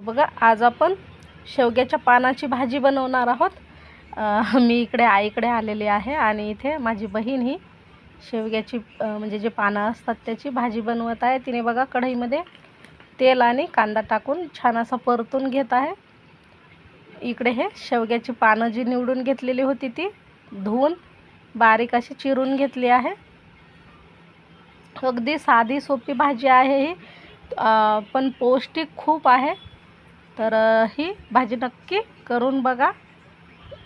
बघा आज आपण शेवग्याच्या पानाची भाजी बनवणार आहोत. मी इकडे आईकडे आलेली आहे आणि इथे माझी बहीण ही शेवग्याची म्हणजे जे पानं असतात त्याची भाजी बनवत आहे. तिने बघा कढईमध्ये तेल आणि कांदा टाकून छान असं परतून घेत आहे. इकडे हे शेवग्याची पानं जी निवडून घेतलेली होती ती धुवून बारीक अशी चिरून घेतली आहे. अगदी साधी सोपी भाजी आहे ही. पण पौष्टिक खूप आहे. तर ही भाजी नक्की करून बघा.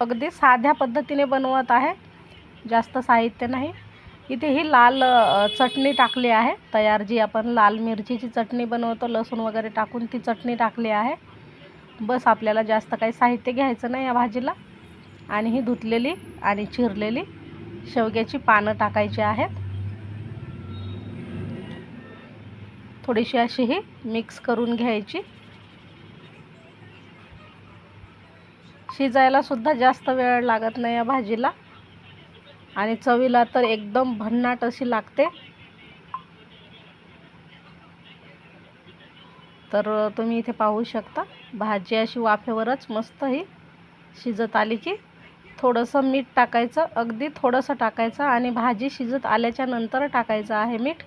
अगदी साध्या पद्धतीने बनवत आहे. जास्त साहित्य नाही. इथे ही लाल चटणी टाकली आहे. तयार जी आपण लाल मिरचीची चटणी बनवतो लसूण वगैरे टाकून ती चटणी टाकली आहे. बस आपल्याला जास्त काही साहित्य घ्यायचं नाही या भाजीला. आणि ही धुतलेली आणि चिरलेली शेवग्याची पानं टाकायची आहेत. थोडीशी अशी ही मिक्स करून घ्यायची. शिजायलासुद्धा जास्त वेळ लागत नाही या भाजीला. आणि चवीला तर एकदम भन्नाट अशी लागते. तर तुम्ही इथे पाहू शकता भाजी अशी वाफेवरच मस्त ही शिजत आली की थोडंसं मीठ टाकायचं अगदी थोडंसं टाकायचं आणि भाजी शिजत आल्याच्यानंतर टाकायचं आहे मीठ.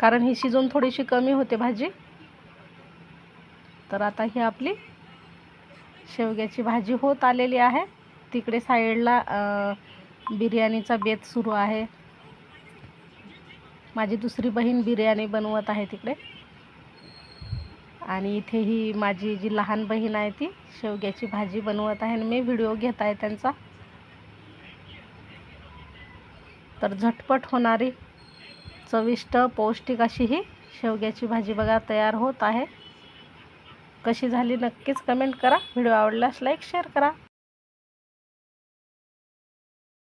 कारण ही शिजून थोडीशी कमी होते भाजी. तर आता ही आपली शेवग्याची भाजी होत आलेली आहे. तिकडे साईडला बिर्याणीचा बेत सुरू आहे. माझी दुसरी बहीण बिर्याणी बनवत आहे तिकडे. आणि इथे ही माझी जी लहान बहीण आहे ती शेवग्याची भाजी बनवत आहे आणि मी व्हिडिओ घेत आहे त्यांचा. तर झटपट होणारी चविष्ट पौष्टिक अशी ही शेवग्याची भाजी बघा तयार होत आहे. कशी झाली नक्कीच कमेंट करा. व्हिडिओ आवडल्यास लाईक शेअर करा.